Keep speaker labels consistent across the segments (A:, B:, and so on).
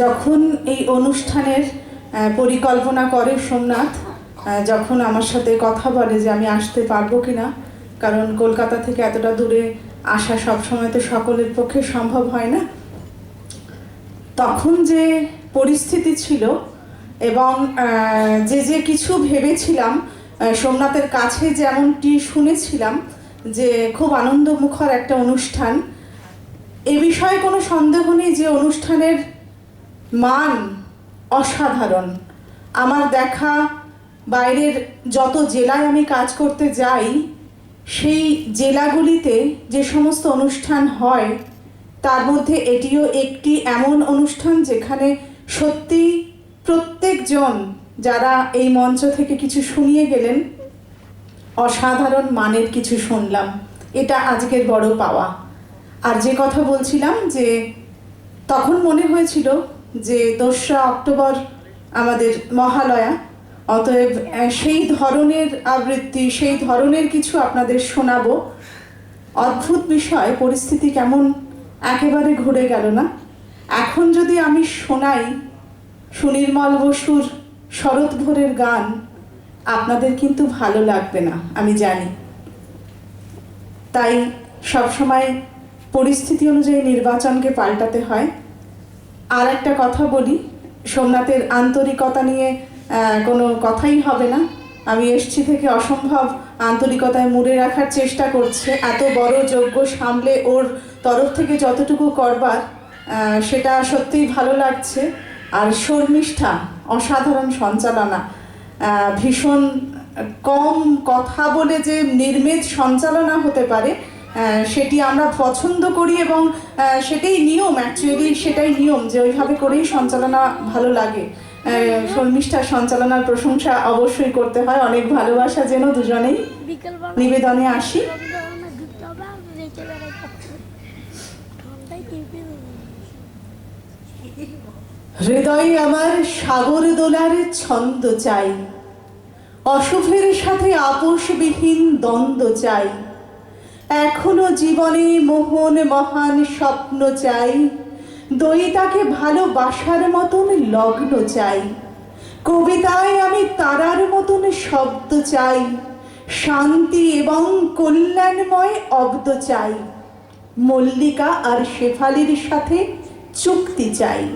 A: যখন এই অনুষ্ঠানের পরিকল্পনা করে সোমনাথ যখন আমার সাথে কথা বলে যে আমি আসতে পারব কিনা, কারণ কলকাতা থেকে এতটা দূরে আসা সবসময় তো সকলের পক্ষে সম্ভব হয় না, তখন যে পরিস্থিতি ছিল এবং যে যে কিছু ভেবেছিলাম সোমনাথের কাছে যেমনটি শুনেছিলাম যে খুব আনন্দমুখর একটা অনুষ্ঠান, এ বিষয়ে কোনো সন্দেহ নেই যে অনুষ্ঠানের মান অসাধারণ। আমার দেখা বাইরের যত জেলায় আমি কাজ করতে যাই, সেই জেলাগুলিতে যে সমস্ত অনুষ্ঠান হয়, তার মধ্যে এটিও একটি এমন অনুষ্ঠান যেখানে সত্যি প্রত্যেকজন যারা এই মঞ্চ থেকে কিছু শুনিয়ে গেলেন, অসাধারণ মানের কিছু শুনলাম। এটা আজকের বড় পাওয়া। আর যে কথা বলছিলাম যে, তখন মনে হয়েছিল যে দোসরা অক্টোবর আমাদের মহালয়া, অতএব সেই ধরনের আবৃত্তি, সেই ধরনের কিছু আপনাদের শোনাবো। অদ্ভুত বিষয়, পরিস্থিতি কেমন একেবারে ঘুরে গেল না। এখন যদি আমি শোনাই সুনির্মল বসুর শরৎ ভোরের গান, আপনাদের কিন্তু ভালো লাগবে না, আমি জানি। তাই সবসময় পরিস্থিতি অনুযায়ী নির্বাচনকে পাল্টাতে হয়। আর একটা কথা বলি। সোমনাথের আন্তরিকতা নিয়ে কোনো কথাই হবে না। আমি এসছি থেকে অসম্ভব আন্তরিকতায় মুড়ে রাখার চেষ্টা করছে। এত বড় যোগ্য সামলে ওর তরফ থেকে যতটুকু করবার সেটা সত্যিই ভালো লাগছে। আর শর্মিষ্ঠা, অসাধারণ সঞ্চালনা। ভীষণ কম কথা বলে যে নির্মেদ সঞ্চালনা হতে পারে সেটি আমরা পছন্দ করি এবং সেটাই নিয়ম অ্যাকচুয়ালি সেটাই নিয়ম যে ওইভাবে করেই সঞ্চালনা ভালো লাগে। শর্মিষ্ঠার সঞ্চালনার প্রশংসা অবশ্যই করতে হয়। অনেক ভালোবাসা যেন দুজনেই নিবেদনে আসি। হৃদয়ে আমার সাগর দোলার ছন্দ চাই। অশুভের সাথে আপোষবিহীন দ্বন্দ্ব চাই। এখনও জীবনে মোহন মহান স্বপ্ন চাই। দইতাকে ভালোবাসার মতন লগ্ন চাই। কবিতায় আমি তারার মতন শব্দ চাই। শান্তি এবং কল্যাণময় অব্দ চাই। মল্লিকা আর শেফালির সাথে চুক্তি চাই।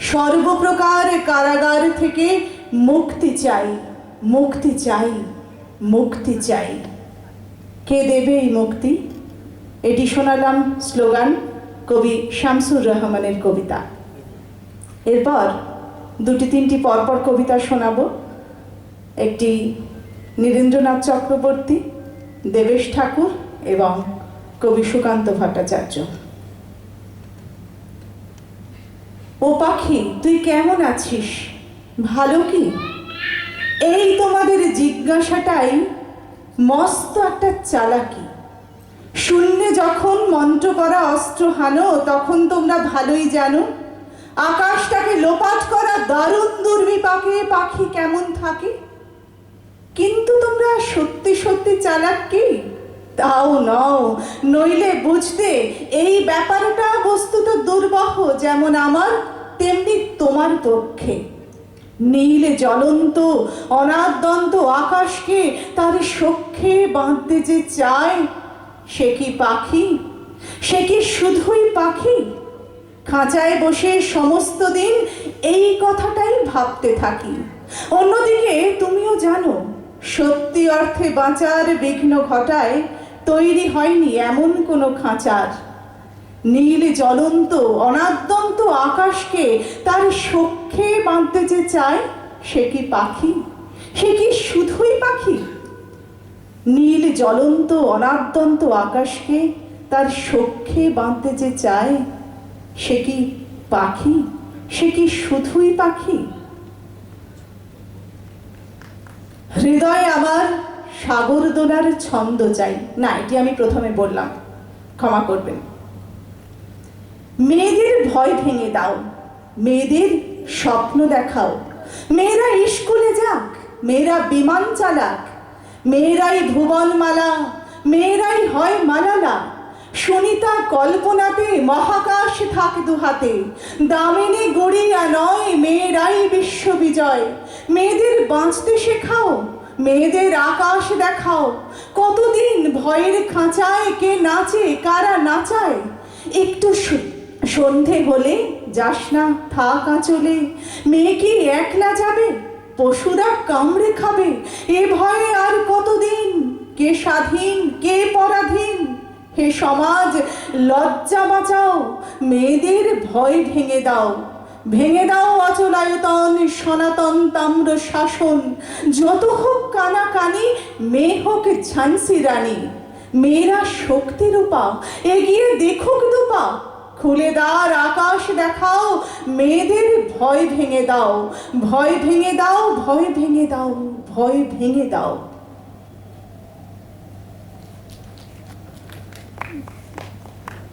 A: সর্বপ্রকার কারাগার থেকে মুক্তি চাই। মুক্তি চাই। মুক্তি চাই। কে দেবে এই মুক্তি? এটি শোনালাম স্লোগান কবি শামসুর রহমানের কবিতা। এরপর দুটি তিনটি পরপর কবিতা শোনাবো। একটি নীরেন্দ্রনাথ চক্রবর্তী, দেবেশ ঠাকুর এবং কবি সুকান্ত ভট্টাচার্য। ও পাখি, তুই কেমন আছিস? ভালো কি? এই তোমাদের জিজ্ঞাসাটাই মস্ত একটা চালাকি। শূন্যে যখন মন্ত্র করা অস্ত্র হানো, তখন তোমরা ভালোই জানো, আকাশটাকে লোপাট করা দারুণ দুর্বিপাকে পাখি কেমন থাকে। কিন্তু তোমরা সত্যি সত্যি চালাক কি? তাও নও। নইলে বুঝতে এই ব্যাপারটা বস্তুত দুর্বহ, যেমন আমার, তেমনি তোমার পক্ষে। নীল জ্বলন্ত অনাদ্যন্ত আকাশকে তার সখ্যে বাঁধতে যে চায়, সে কি পাখি? সে কি শুধুই পাখি? খাঁচায় বসে সমস্ত দিন এই কথাটাই ভাবতে থাকি। অন্যদিকে তুমিও জানো, সত্যি অর্থে বাঁচার বিঘ্ন ঘটায় তৈরি হয়নি এমন কোনো খাঁচার। নীল জ্বলন্ত, অনাদ্যন্ত আকাশকে তার সখ্যে বাঁধতে যে চায়, সে কি পাখি? সে কি শুধুই পাখি? নীল জ্বলন্ত, অনাদ্যন্ত আকাশকে তার সখ্যে বাঁধতে যে চায়, সে কি পাখি? সে কি শুধুই পাখি? হৃদয় আমার সাগর দোলার ছন্দ চাই। না, এটি আমি প্রথমে বললাম। ক্ষমা করবেন। মেয়েদের ভয় ভেঙে দাও। মেয়েদের স্বপ্ন দেখাও। মেয়েরা স্কুলে যাক, মেয়েরা বিমান চালাক। মেয়েরাই ভুবনমালা, মেয়েরাই হয় মালালা সুনিতা কল্পনাতে মহাকাশ থাকে দুহাতে। দামিনী গড়িয়া নয়, মেয়েরাই বিশ্ববিজয়। মেয়েদের বাঁচতে শেখাও, মেয়েদের আকাশ দেখাও। কতদিন ভয়ের খাঁচায় কে নাচে, কারা নাচায়? একটু সন্ধে হলে যাস না, থাক আঁচলে। মেয়ে কি একলা যাবে? পশুরা কামড়ে খাবে। এ ভয়ে আর কতদিন? কে স্বাধীন, কে পরাধীন? হে সমাজ, লজ্জা বাঁচাও। মেয়েদের ভয় ভেঙে দাও। ভেঙে দাও অচলায়তন, সনাতন তাম্র শাসন। যত হোক কানাকানি, মেয়ে হোক ঝান্সি রানী। মেয়েরা শক্তি রূপা এগিয়ে দেখুক দুপা। খুলে দার আকাশ দেখাও, মেয়েদের ভয় ভেঙে দাও, ভয় ভেঙে দাও, ভয় ভেঙে দাও, ভয় ভেঙে দাও।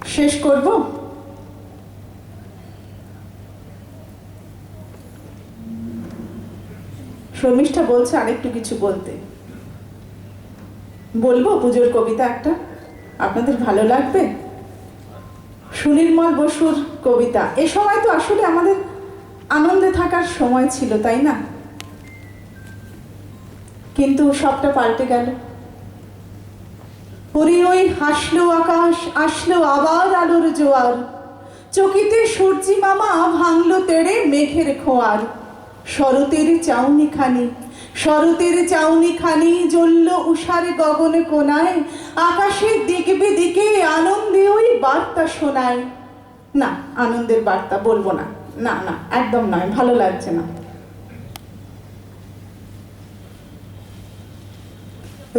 A: শেষ করব? শর্মিষ্ঠা বলছে আরেকটু কিছু বলতে। বলব পুজোর কবিতা একটা? আপনাদের ভালো লাগবে? সুনির্মল বসুর কবিতা। এ সময় তো আসলে আমাদের আনন্দে থাকার সময় ছিল, তাই না? কিন্তু সবটা পাল্টে গেল। হরি ওই হাসলো আকাশ, আসলো আবার আলোর জোয়ার। চকিতে সূর্যি মামা ভাঙলো তেড়ে মেঘের খোয়ার। শরতের চাউনি খানি শরতের চাউনি খানি জ্বলল উষার গগনে কোনায় আকাশের দিকে দিকে আনন্দে ওই বার্তা শোনায়। না, আনন্দের বার্তা বলব না। না না, একদম নয়, ভালো লাগছে না।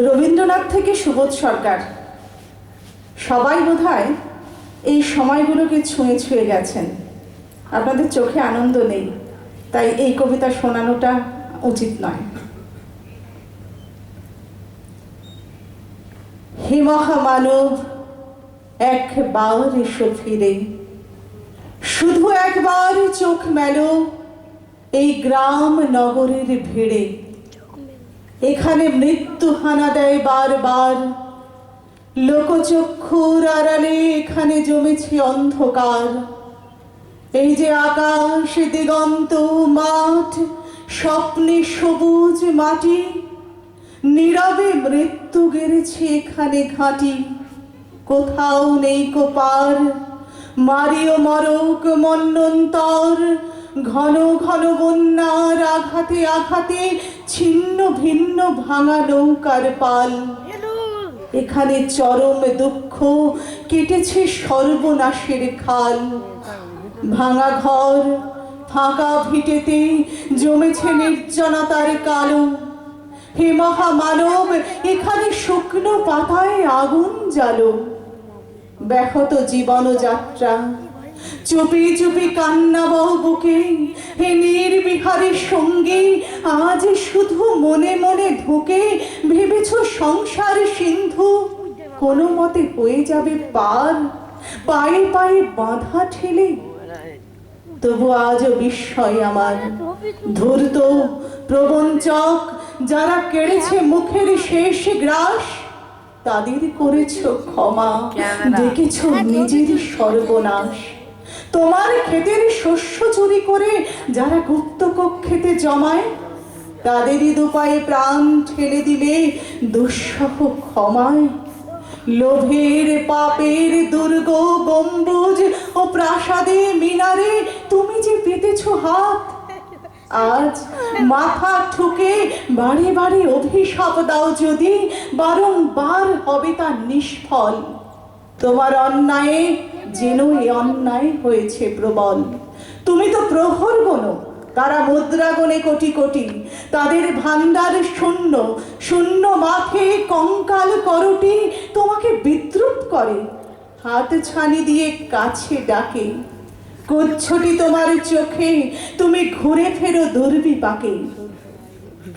A: রবীন্দ্রনাথ থেকে সুবোধ সরকার। সবাই বোধহয় এই সময়গুলোকে ছুঁয়ে ছুঁয়ে গেছেন। আপনাদের চোখে আনন্দ নেই, তাই এই কবিতা শোনানোটা উচিত নয়। হে মহামানব একবার এসো ফিরে শুধু একবার চোখ মেলো, এই গ্রাম নগরের ভিড়ে। এখানে মৃত্যু হানা দেয় বারবার। লোকচক্ষুর আড়ালে এখানে জমেছে অন্ধকার। এই যে আকাশ, দিগন্ত, মাঠ, স্বপ্নে সবুজ মাটি নীরবে মৃত্যু গেড়েছে এখানে ঘাঁটি। কোথাও নেই কোপার মারিও মরক মন্নন্তর। ঘন ঘন বন্যার আঘাতে আঘাতে ছিন্ন ভিন্ন ভাঙা নৌকার পাল। এখানে চরম দুঃখ কেটেছে সর্বনাশের খাল। ভাঙা ঘর, ফাঁকা ভিটেতে জমেছে নির্জনতার কালো। হে মহামানব, এখানে শুকনো পাতায় আগুন জ্বালো। ব্যাহত জীবন যাত্রা চুপি চুপি কান্না বুকে, হে নির্বিহারের সঙ্গে, আজ শুধু মনে মনে ঢুকে ভেবেছ সংসার সিন্ধু। কোনো মতে হয়ে যাবে পার, পায়ে পায়ে বাঁধা ঠেলে। তবু আজও বিস্ময় আমার, ধূর্ত, প্রবঞ্চক যারা কেড়েছে মুখের শেষ গ্রাস তাদের করেছ ক্ষমা। দেখেছ নিজের সর্বনাশ। তোমার ক্ষেতের শস্য চুরি করে যারা গুপ্ত কক্ষেতে জমায় তাদেরই দুপায়ে প্রাণ ঠেলে দিলে দুঃসহ ক্ষমায়। লোভের পাপের দুর্গ গম্বুজ ও প্রাসাদে মিনারে তুমি যে পেতেছ হাত আজ মাথা ঠুকে বারে বারে অভিশাপ দাও যদি, বারংবার হবে তা নিষ্ফল। তোমার অন্যায়ে যেন অন্যায় হয়েছে প্রবল। তুমি তো প্রহর গোনো তারা মুদ্রা গনে কোটি কোটি। তাদের ভান্ডার শূন্য শূন্য মাথে কঙ্কাল করটি তোমাকে বিদ্রুপ করে। হাত ছানি দিয়ে কাছে ডাকে। কুচ্ছটি তোমার চোখে? তুমি ঘুরে ফেরো দুর্বিপাকে।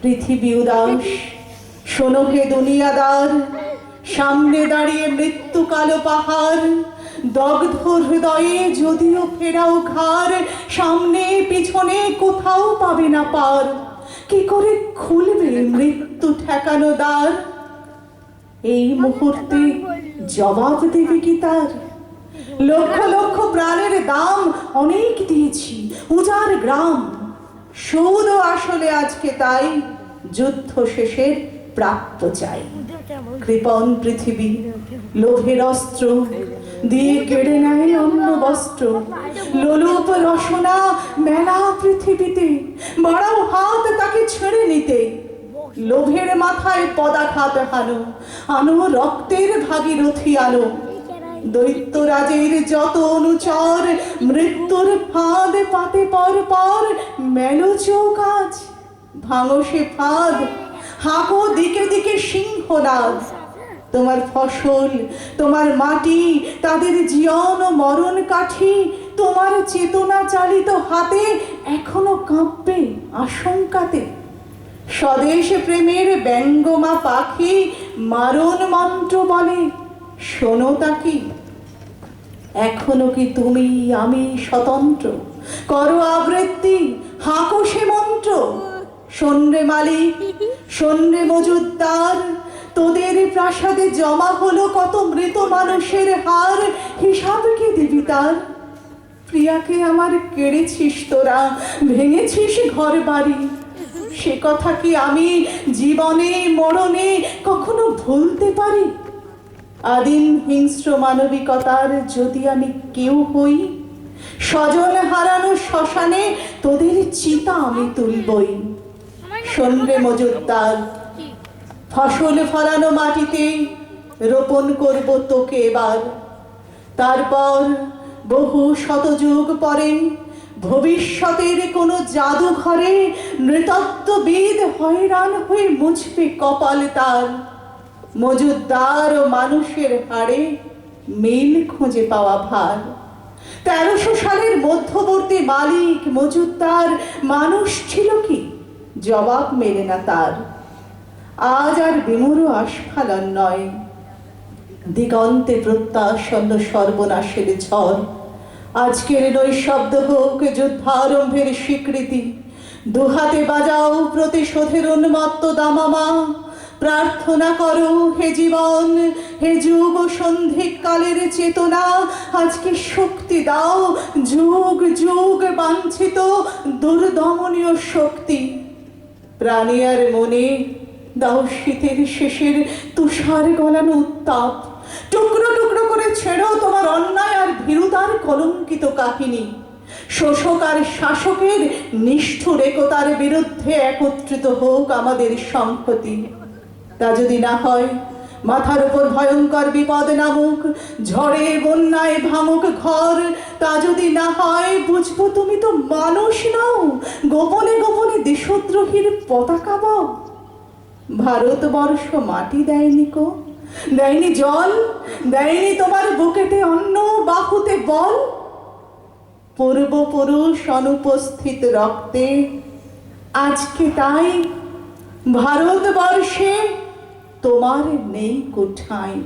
A: পৃথিবী উদাস, শোনো হে দুনিয়াদার, সামনে দাঁড়িয়ে মৃত্যু কালো পাহাড়। দগ্ধ হৃদয়ে যদিও ফেরাও ঘর সামনে, পিছনে কোথাও পাবে না পার। কি করে খুলবে মৃত্যু ঠেকানো দ্বার? এই মুহূর্তে জবাব দেবে কি তার? লক্ষ লক্ষ প্রাণের দাম অনেক দিয়েছি। উজার গ্রাম। সুদও আসলে আজকে তাই, যুদ্ধ শেষের প্রাপ্ত চাই। কৃপণ পৃথিবী, লোভের অস্ত্র, দিয়ে কেড়ে নেয় অন্য বস্ত্র। লোলুপ রসনা মেলা পৃথিবীতে, বাড়াও হাত তাকে ছেড়ে নিতে। লোভের মাথায় পদাঘাত হানো, আনো রক্তের ভাগীরথী আনো। দৈত্যরাজের যত অনুচর, মৃত্যুর ফাঁদ পাতে পর পর মেলো চৌকাজ ভাঙো সে ফাঁদ, হাঁকো দিকে দিকে সিংহনাদ। তোমার ফসল, তোমার মাটি, তাদের জীবন ও মরণ কাঠি, তোমার চেতনা চালিত হাতে এখনও কাঁপবে আশঙ্কাতে। স্বদেশ প্রেমের ব্যঙ্গমা পাখি মারণ মন্ত্র বলে। শোনো তাকি। এখনও কি তুমি আমি স্বতন্ত্র? করো আবৃত্তি, হাঁকো সে মন্ত্র। সন্রে মালিক সন্রে মজুদ্দার তোদের প্রাসাদে জমা হলো কত মৃত মানুষের হার, হিসাব কি দিবি তার? প্রিয়াকে আমার কেড়েছিস তোরা, ভেঙেছিস ঘর বাড়ি সে কথা কি আমি জীবনে, মরণে কখনো ভুলতে পারি? আদিম হিংস্র মানবিকতার যদি আমি কেউ হই, স্বজন হারানো শ্মশানে তোদের চিতা আমি তুলবই। সন্ধ্যে মজুদ্দার ফসল ফলানো মাটিতে রোপণ করব তোকে এবার। তারপর বহু শতযুগ পরে ভবিষ্যতের কোনো জাদুঘরে নৃতত্ত্ববিদ হয়রান হয়ে মুছবে কপাল তার। মজুদ্দার ও মানুষের হাড়ে মিল খুঁজে পাওয়া ভার। তেরোশো সালের মধ্যবর্তী মালিক মজুদ্দার মানুষ ছিল কি? জবাব মেলে না তার। আজ আর বিমূঢ় আস্ফালন নয়। দিগন্তে প্রত্যাসন্ন সর্বনাশের ঝড়। আজকের নৈশব্দ হোক যুদ্ধারম্ভের স্বীকৃতি। দুহাতে বাজাও প্রতিশোধের উন্মত্ত দামামা। প্রার্থনা করো হে জীবন, হে যুগ সন্ধিকালের চেতনা, আজকে শক্তি দাও, যুগ যুগ বাঞ্ছিত, দুর্দমনীয় শক্তি। প্রাণী আর মনে, দাও শীতের শেষের তুষার গলানো উত্তাপ। টুকরো টুকরো করে ছেড়ো তোমার অন্যায় আর ভীরুতার কলঙ্কিত কাহিনী। শোষক আর শাসকের নিষ্ঠুর একতার বিরুদ্ধে একত্রিত হোক আমাদের সংহতি তা যদি না হয়, মাথার উপর ভয়ঙ্কর বিপদ নামুক, ঝড়ে, বন্যায় ভাঙুক ঘর, তা যদি না হয়, বুঝব তুমি তো মানুষ নও, গোপনে গোপনে দেশদ্রোহীর পতাকা বাও। ভারতবর্ষ মাটি দেয়নি কো, দেয়নি জল, দেয়নি তোমার বুকেতে অন্ন, বাহুতে বল। পূর্বপুরুষ অনুপস্থিত রক্তে, আজকে তাই ভারতবর্ষে তোমার নেই কোঠায়